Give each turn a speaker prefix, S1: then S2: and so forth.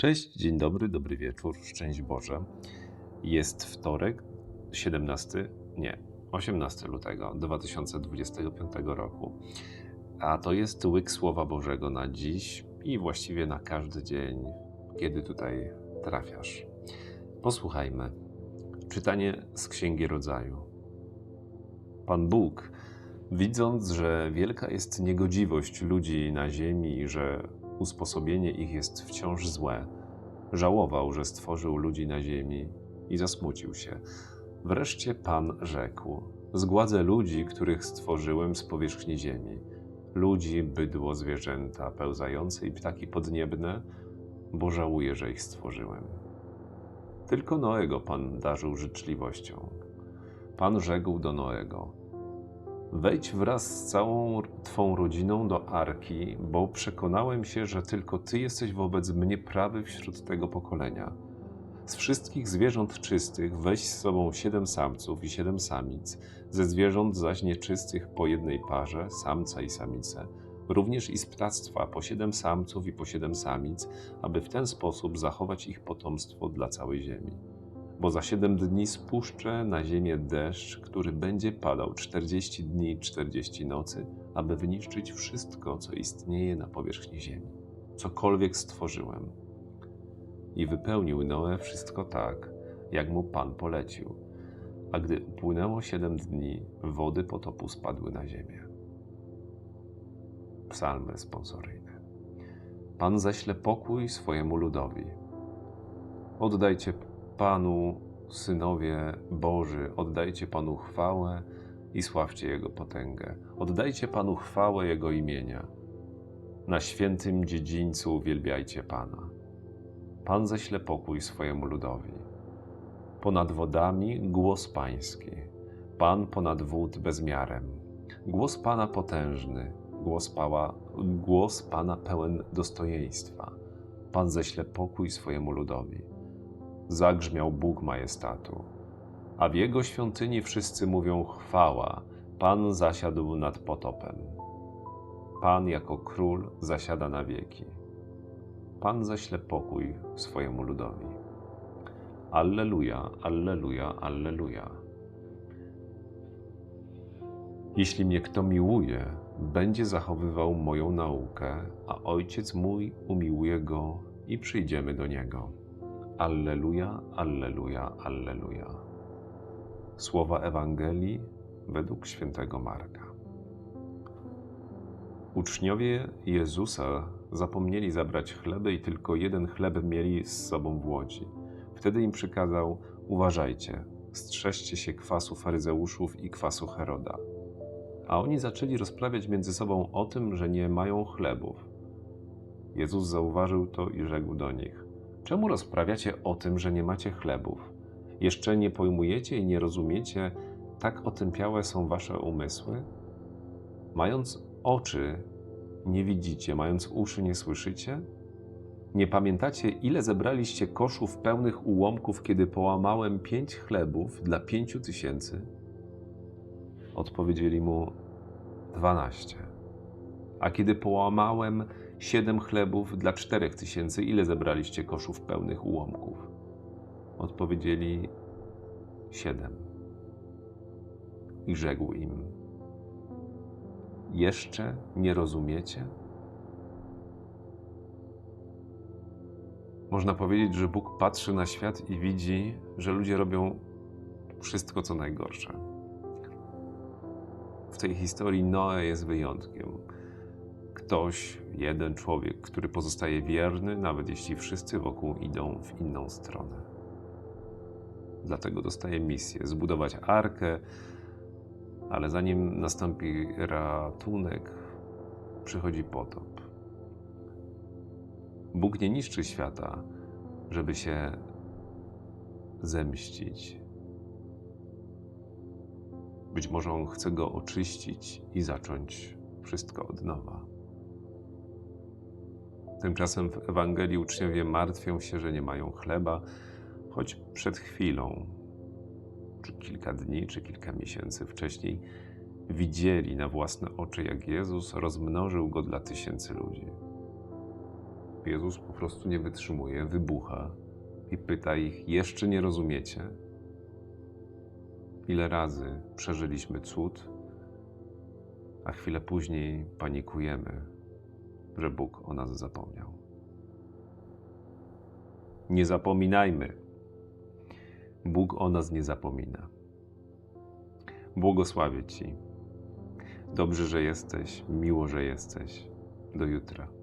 S1: Cześć, dzień dobry, dobry wieczór, szczęść Boże. Jest wtorek, 17, nie, 18 lutego 2025 roku. A to jest łyk Słowa Bożego na dziś i właściwie na każdy dzień, kiedy tutaj trafiasz. Posłuchajmy. Czytanie z Księgi Rodzaju. Pan Bóg, widząc, że wielka jest niegodziwość ludzi na ziemi i że usposobienie ich jest wciąż złe, żałował, że stworzył ludzi na ziemi i zasmucił się. Wreszcie Pan rzekł: Zgładzę ludzi, których stworzyłem z powierzchni ziemi. Ludzi, bydło, zwierzęta, pełzające i ptaki podniebne, bo żałuję, że ich stworzyłem. Tylko Noego Pan darzył życzliwością. Pan rzekł do Noego: Wejdź wraz z całą Twą rodziną do arki, bo przekonałem się, że tylko Ty jesteś wobec mnie prawy wśród tego pokolenia. Z wszystkich zwierząt czystych weź z sobą siedem samców i siedem samic, ze zwierząt zaś nieczystych po jednej parze, samca i samicę, również i z ptactwa po siedem samców i po siedem samic, aby w ten sposób zachować ich potomstwo dla całej ziemi bo za siedem dni spuszczę na ziemię deszcz, który będzie padał czterdzieści dni czterdzieści nocy, aby wyniszczyć wszystko, co istnieje na powierzchni ziemi, cokolwiek stworzyłem. I wypełnił Noe wszystko tak, jak mu Pan polecił. A gdy upłynęło siedem dni, wody potopu spadły na ziemię. Psalm responsoryjny. Pan ześle pokój swojemu ludowi. Oddajcie Panu, synowie Boży, oddajcie Panu chwałę i sławcie Jego potęgę. Oddajcie Panu chwałę Jego imienia. Na świętym dziedzińcu uwielbiajcie Pana. Pan ześle pokój swojemu ludowi. Ponad wodami głos Pański. Pan ponad wód bezmiarem. Głos Pana potężny, głos, Pała, głos Pana pełen dostojeństwa. Pan ześle pokój swojemu ludowi zagrzmiał Bóg majestatu. A w jego świątyni wszyscy mówią chwała, Pan zasiadł nad potopem. Pan jako król zasiada na wieki. Pan ześle pokój swojemu ludowi. Alleluja, alleluja, alleluja. Jeśli mnie kto miłuje, będzie zachowywał moją naukę, a ojciec mój umiłuje go i przyjdziemy do niego. Alleluja, Alleluja, Alleluja. Słowa Ewangelii według świętego Marka. Uczniowie Jezusa zapomnieli zabrać chleby i tylko jeden chleb mieli z sobą w łodzi. Wtedy im przykazał: Uważajcie, strzeżcie się kwasu faryzeuszów i kwasu Heroda. A oni zaczęli rozprawiać między sobą o tym, że nie mają chlebów. Jezus zauważył to i rzekł do nich: Czemu rozprawiacie o tym, że nie macie chlebów? Jeszcze nie pojmujecie i nie rozumiecie, tak otępiałe są wasze umysły? Mając oczy, nie widzicie, mając uszy, nie słyszycie? Nie pamiętacie, ile zebraliście koszów pełnych ułomków, kiedy połamałem pięć chlebów dla pięciu tysięcy? Odpowiedzieli mu dwanaście. A kiedy połamałem siedem chlebów dla czterech tysięcy, ile zebraliście koszów pełnych ułomków? Odpowiedzieli siedem. I rzekł im: Jeszcze nie rozumiecie? Można powiedzieć, że Bóg patrzy na świat i widzi, że ludzie robią wszystko, co najgorsze. W tej historii Noe jest wyjątkiem ktoś, jeden człowiek, który pozostaje wierny, nawet jeśli wszyscy wokół idą w inną stronę. Dlatego dostaje misję zbudować arkę, ale zanim nastąpi ratunek, przychodzi potop. Bóg nie niszczy świata, żeby się zemścić. Być może on chce go oczyścić i zacząć wszystko od nowa. Tymczasem w Ewangelii uczniowie martwią się, że nie mają chleba, choć przed chwilą, czy kilka dni, czy kilka miesięcy wcześniej, widzieli na własne oczy, jak Jezus rozmnożył go dla tysięcy ludzi. Jezus po prostu nie wytrzymuje, wybucha i pyta ich: Jeszcze nie rozumiecie? Ile razy przeżyliśmy cud, a chwilę później panikujemy, że Bóg o nas zapomniał. Nie zapominajmy. Bóg o nas nie zapomina. Błogosławię Ci. Dobrze, że jesteś, miło, że jesteś. Do jutra.